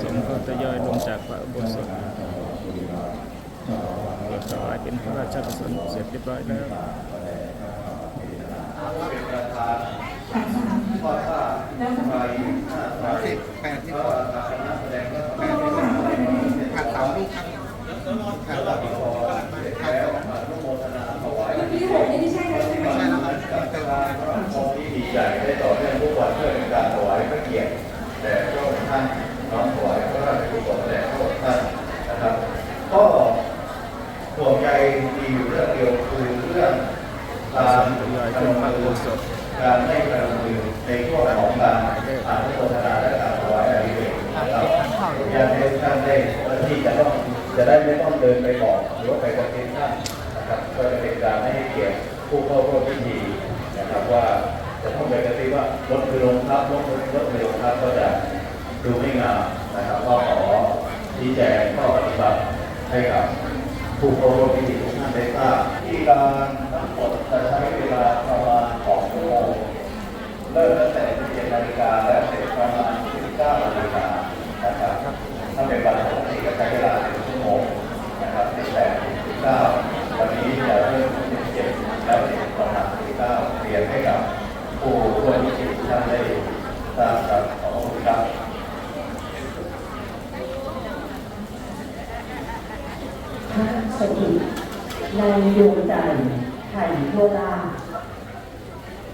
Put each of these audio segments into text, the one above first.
สงฆ์ก็ทยอยลงจากพระอุโบสถถวายเป็นพระราชกุศลเสร็จเรียบร้อยแล้วสิบแปดที่แปดที่ผ่านสามลูกครับผ่านสามลูกผ่านสอง ที่หกนี่ไม่ใช่แล้วใช่ไหม ใช่แล้วครับเติม ที่ดีใจได้ต่อเนื่องทุกวันเพื่อเป็นการถวายพระเกียรติแด่พระองค์ท่านน้อมถวายพระราชกุศลแด่พระองค์ท่านนะครับ ก็ห่วงใยมีอยู่เรื่องเดียวคือเรื่องการ ทยอยขึ้นพระอุโบสถ การให้กำลังมือในช่วงของการอนุโมทนาและการถวายอภิเษกนะครับอยากให้ท่านได้ที่จะต้องจะได้ไม่ต้องเดินไปบอกหรือว่าไปกระซิบท่านนะครับก็จะเป็นการไม่ให้เกียรติผู้เข้าร่วมพิธีนะครับว่าจะต้องไปกระซิบว่ารถคือลงครับรถรถคือลงครับก็จะดูไม่งามนะครับก็ขอชี้แจงข้อปฏิบัติให้กับผู้เข้าร่วมพิธีทุกท่านได้ทราบที่การทั้งหมดจะใช้เวลาประมาณ2ชั่วโมงเริ่มตั้งแต่17นาฬิกาและเสร็จประมาณ19นาฬิกานะครับถ้าเป็นวันปกติก็ใช้เวลา1ชั่วโมงนะครับ18 19วันนี้จะเริ่ม17แล้วเสร็จประมาณ19เรียนให้กับผู้ร่วมพิธีทุกท่านได้ทราบครับขอบคุณครับ พระ สถิตในดวงใจไถ่โทรา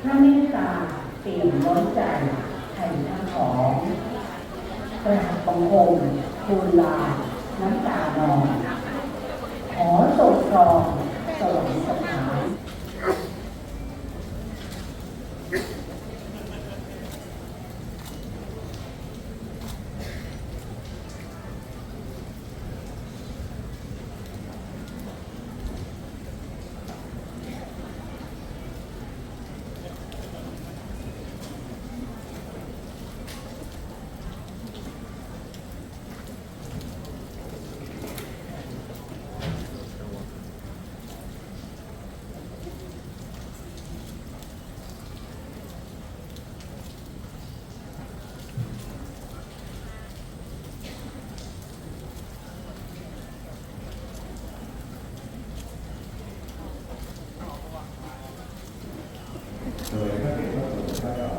พระเมตตาเปี่ยมล้นใจไถ่ทั้งของกราบบังคมทูลลา น้ำตานองขอสดครองสวรรค์สถาน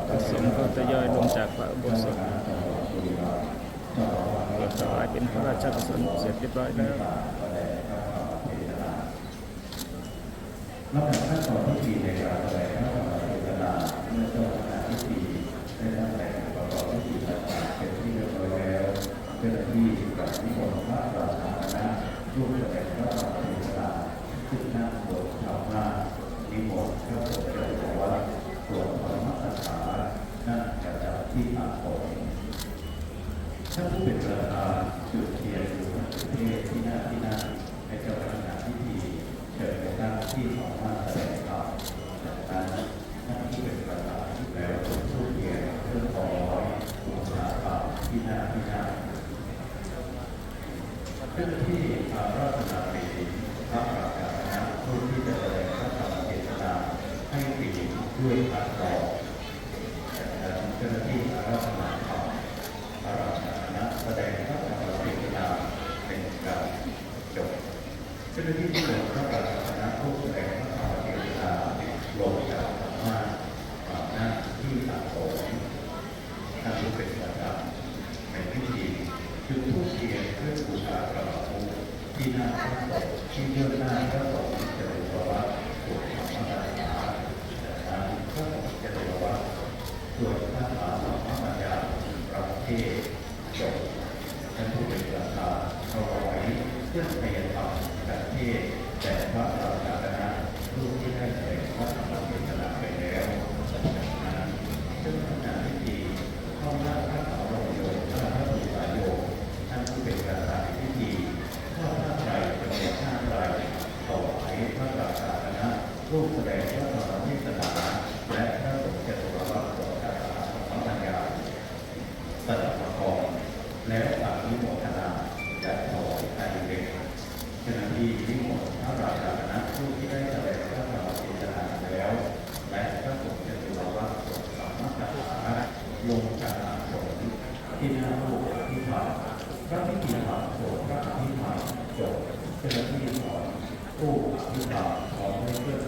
พระสงฆ์ก็ ทยอยลงจากพระอุโบสถถวายเป็นพระราชกุศลเสร็จเรียบร้อยแล้วนอกจากขั้นตอนที่สี่ในการแสดงพระธรรมเทศนาเมื่อเจ้าคณะพิธีได้นำแต่งประกอบพิธีต่างๆเป็นที่เรียบร้อยแล้วเจ้าหน้าที่กับนิมนต์พระราชาคณะร่วมแสดงพระธรรมเทศนาขึ้นหน้าโบสถ์ชาวนานิมนต์พระสงฆ์เจ้าอาวาส ณประจำที่อาสมท่านผู้เป็นประธานจุดเทียนอยู่ประเทศที่หน้าที่หน้าให้เจ้าพนักงานพิธีเชิญไปนั่งที่สองหน้าแสดงธรรมจากนั้นท่านผู้เป็นประธานแล้วจุดเทียนเพื่อขอบูชาธรรมที่หน้าที่หน้าเจ้าหน้าที่อาราธนาปีพระประกาศนะผู้ที่จะแสดงพระธรรมเทศนาให้ปีด้วยการตอบจากนั้นเจ้าหน้าที่อาราธนาธรรม พระราชาคณะแสดงพระธรรมเทศนาเป็นการจบ เจ้าหน้าที่จะเหลือพระราชาคณะผู้แสดงพระธรรมเทศนาลงจากมาปราบหน้าที่สะสมท่านผู้เป็นประจำในพิธีจุดธูปเทียนเพื่อบูชากราบบูที่หน้าพระศพที่เบื้องหน้าพระสงฆ์เจริญประวัติสวดธรรมกถาจากนั้นพระสงฆ์เจริญประวัติ ส่วนพระมหาธรรมยาประเทศจบ ท่านผู้เป็นประธานเอาไว้เพื่อพยธรรมประเทศแต่พระราชาคณะผู้ที่ได้แสดงพระธรรมเทศนาไปแล้วจากนั้นเจ้าคณะพิธีเข้าหน้าพระสาวโยพระพระสุสายโยท่านผู้เป็นประธานพิธีทอดผ้าไตรจำนวนห้าไตรถวายพระราชาคณะรูปแสดงพระธรรมเทศนาและพระสงฆ์จตุรวัตรสวดคาถาธรรมยาสดับประกอบแล้วอ นุโมทนาและถวายอายุเดชเจ้าหน้าที่นิโมนต์พระราชาคณะผู้ที่ได้แสดงพระธรรมเทศนาแล้ว และพระสงฆ์จตุรวัตรสวดธรถรมคาถาลงจากอาสมที่หน้ารูปที่ผ่านพระพิธีธรรมสดพระอภิธรรมจบเจ้าหน้าที่ของผู้อภิธรรมขอให้เพื่อน